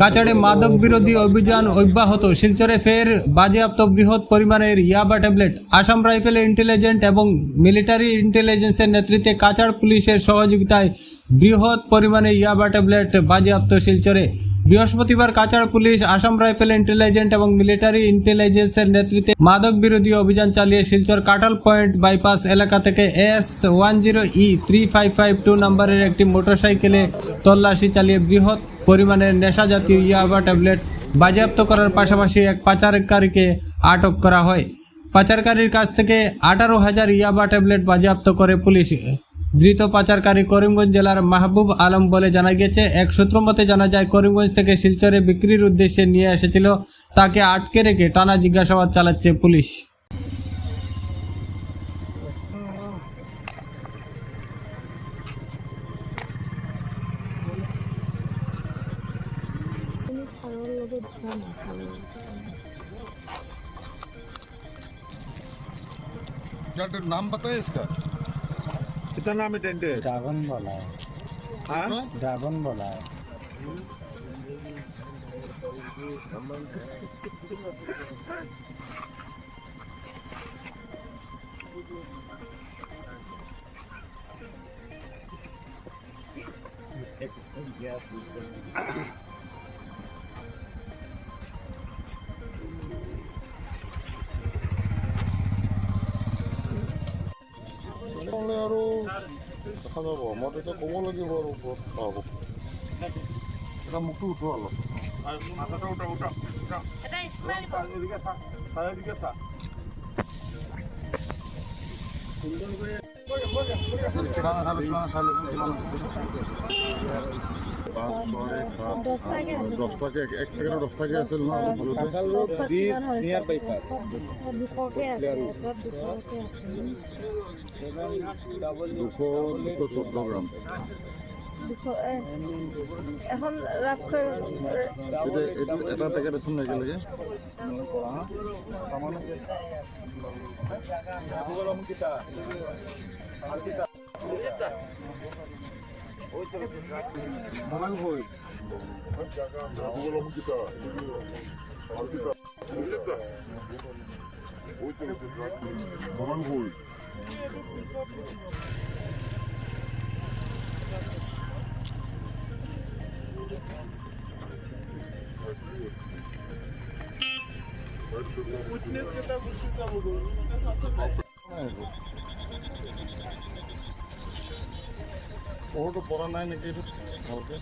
কাছাড়ে মাদক বিরোধী অভিযান অব্যাহত। শিলচরে ফের বাজেয়াপ্ত বৃহৎ পরিমাণের ইয়াবা ট্যাবলেট। আসাম রাইফেল ইন্টেলিজেন্ট এবং মিলিটারি ইন্টেলিজেন্সের নেতৃত্বে কাছাড় পুলিশের সহযোগিতায় বৃহৎ পরিমাণে ইয়াবা ট্যাবলেট, বাজেয়াপ্ত শিলচরে। বৃহস্পতিবার Cachar police, Assam rifle intelligent এবং মিলিটারি ইন্টেলিজেন্সের নেতৃত্বে মাদক বিরোধী অভিযান চালিয়ে শিলচর কাটাল পয়েন্ট বাইপাস এলাকা থেকে S one zero E three five five two নম্বরের একটি মোটরসাইকেলে তল্লাশি চালিয়ে বৃহৎ পরিমাণের নেশা জাতীয় ইয়াবা ট্যাবলেট বাজেয়াপ্ত করার পাশাপাশি এক পাচারকারীকে আটক করা হয়। পাচারকারীর কাছ থেকে আঠারো হাজার ইয়াবা ট্যাবলেট বাজেয়াপ্ত করে পুলিশ ধৃত পাচারকারী করিমগঞ্জ জেলার মাহবুব আলম বলে জানা গেছে এক সূত্র মতে জানা যায় করিমগঞ্জ থেকে শিলচরে বিক্রির উদ্দেশ্যে নিয়ে এসেছিল তাকে আটকে রেখে টানা জিজ্ঞাসাবাদ চালাচ্ছে পুলিশ তুমি চাৰৰ লগত ধোৱা নাখাওঁ क्या तो नाम बताए इसका कितना नाम है टेंट? ड्रैगन बोला है। हाँ? ड्रैगन बोला है। Yeah, দেখা যাব মই তেতিয়া ক'ব লাগিব আৰু ওপৰত এটা মোকটো উঠোৱা অলপ। মাথাটা উঠা উঠা উঠা। এদিকে চা চাৰিদিকে চা। পাঁচ ছয় সাত আছে। দহ টকা এক এক পেকেটত দহ টকা আছিল ন অলপ ভুলতে দহটাত কিমান হৈছে? দহটাত আছে আছে দুশ দুশ দুশ এ, এখন ৰাখৈ এতিয়া এইটো এটা পেকেট আছে ন একেলগে ওটো পড়া নাই নাকি ভালকে